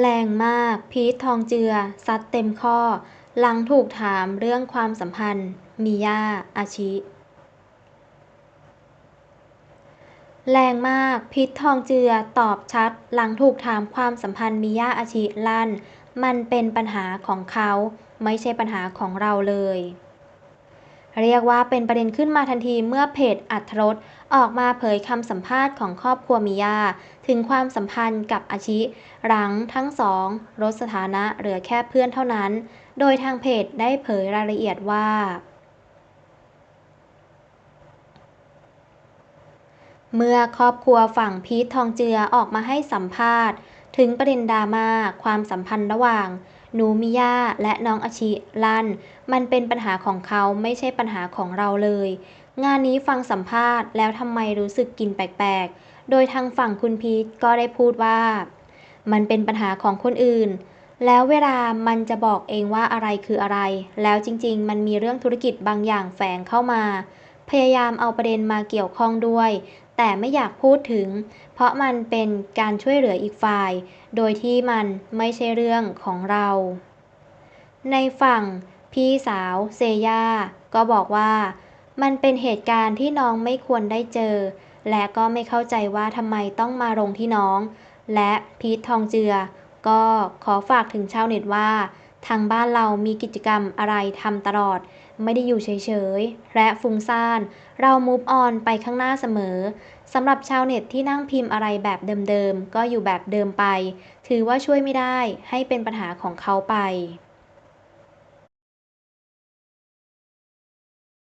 แรงมาก พีททองเจือ ซัดเต็มข้อ หลังถูกถามเรื่องความสัมพันธ์ มีย่า อาชิ แรงมาก พีททองเจือ ตอบชัด หลังถูกถามความสัมพันธ์มีย่าอาชิลั่น มันเป็นปัญหาของเขา ไม่ใช่ปัญหาของเราเลย เรียกว่าเป็นประเด็นขึ้นมาทันทีเมื่อเพจอัธรสออกมาเผยคำสัมภาษณ์ของครอบครัวมิยา ถึงความสัมพันธ์กับอาชิหลังทั้งสองลดสถานะเหลือแค่เพื่อนเท่านั้น โดยทางเพจได้เผยรายละเอียดว่าเมื่อครอบครัวฝั่งพีททองเจือออกมาให้สัมภาษณ์ ถึงประเด็นดราม่าความสัมพันธ์ระหว่าง นูมิยาและน้องอาชิลั่นมันเป็นปัญหาของเขาไม่ใช่ปัญหาของเราเลย งานนี้ฟังสัมภาษณ์แล้วทำไมรู้สึกกินแปลกๆ โดยทางฝั่งคุณพีทก็ได้พูดว่า มันเป็นปัญหาของคนอื่น แล้วเวลามันจะบอกเองว่าอะไรคืออะไร แล้วจริงๆ มันมีเรื่องธุรกิจบางอย่างแฝงเข้ามา พยายามเอาประเด็นมาเกี่ยวข้องด้วย แต่ไม่อยากพูดถึง เพราะมันเป็นการช่วยเหลืออีกฝ่าย โดยที่มันไม่ใช่เรื่องของเรา ในฝั่ง พี่สาวเซย่าก็บอกว่า มันเป็นเหตุการณ์ที่น้องไม่ควรได้เจอ และก็ไม่เข้าใจว่าทำไมต้องมาลงที่น้อง และพีททองเจือ ก็ขอฝากถึงชาวเน็ตว่า ทางบ้านเรามีกิจกรรมอะไรทำตลอด ไม่ได้อยู่เฉยๆ และฟุ้งซ่าน เรามูฟออนไปข้างหน้าเสมอสำหรับชาวเน็ตที่นั่งพิมพ์อะไรแบบเดิมๆ ก็อยู่แบบเดิมไป ถือว่าช่วยไม่ได้ให้เป็นปัญหาของเขาไป